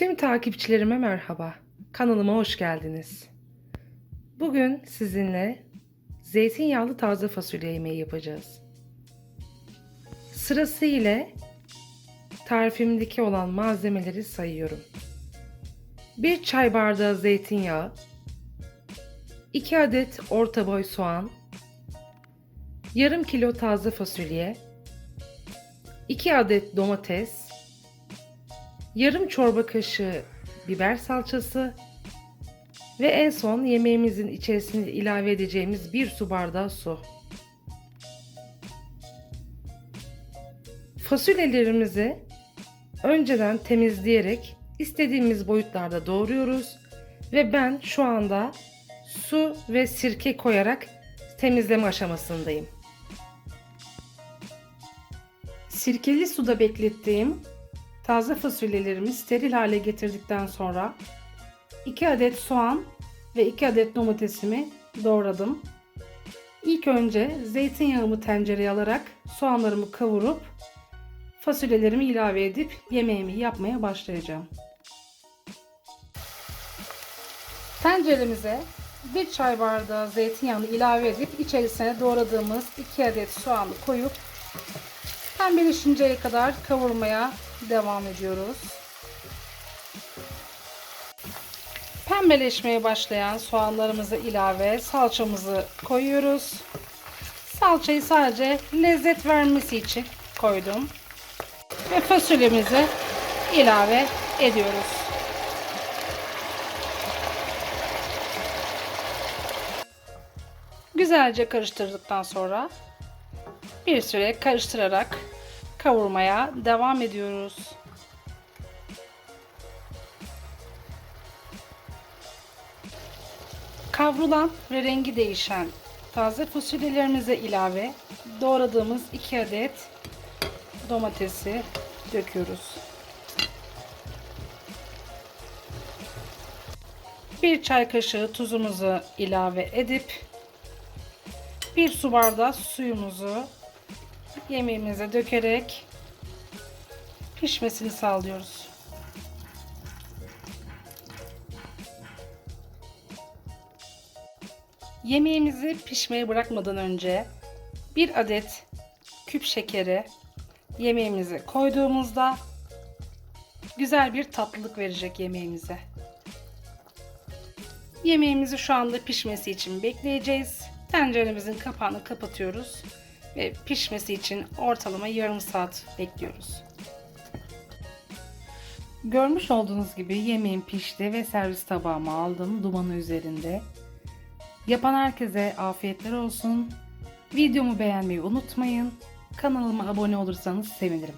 Tüm takipçilerime merhaba. Kanalıma hoş geldiniz. Bugün sizinle zeytinyağlı taze fasulye yemeği yapacağız. Sırası ile tarifimdeki olan malzemeleri sayıyorum. 1 çay bardağı zeytinyağı, 2 adet orta boy soğan, yarım kilo taze fasulye, 2 adet domates, yarım çorba kaşığı biber salçası ve en son yemeğimizin içerisine ilave edeceğimiz bir su bardağı su. Fasulyelerimizi önceden temizleyerek istediğimiz boyutlarda doğruyoruz ve ben şu anda su ve sirke koyarak temizleme aşamasındayım. Sirkeli suda beklettiğim taze fasulyelerimi steril hale getirdikten sonra 2 adet soğan ve 2 adet domatesimi doğradım. İlk önce zeytinyağımı tencereye alarak soğanlarımı kavurup fasulyelerimi ilave edip yemeğimi yapmaya başlayacağım. Tenceremize 1 çay bardağı zeytinyağını ilave edip içerisine doğradığımız 2 adet soğanı koyup pembeleşinceye kadar kavurmaya devam ediyoruz. Pembeleşmeye başlayan soğanlarımızı ilave salçamızı koyuyoruz. Salçayı sadece lezzet vermesi için koydum. Ve fasulyemizi ilave ediyoruz. Güzelce karıştırdıktan sonra bir süre karıştırarak kavurmaya devam ediyoruz. Kavrulan ve rengi değişen taze fasulyelerimize ilave doğradığımız 2 adet domatesi döküyoruz. Bir çay kaşığı tuzumuzu ilave edip bir su bardağı suyumuzu yemeğimize dökerek pişmesini sağlıyoruz. Yemeğimizi pişmeye bırakmadan önce bir adet küp şekeri yemeğimize koyduğumuzda güzel bir tatlılık verecek yemeğimize. Yemeğimizi şu anda pişmesi için bekleyeceğiz. Tenceremizin kapağını kapatıyoruz ve pişmesi için ortalama yarım saat bekliyoruz. Görmüş olduğunuz gibi yemeğim pişti ve servis tabağıma aldım dumanı üzerinde. Yapan herkese afiyetler olsun. Videomu beğenmeyi unutmayın. Kanalıma abone olursanız sevinirim.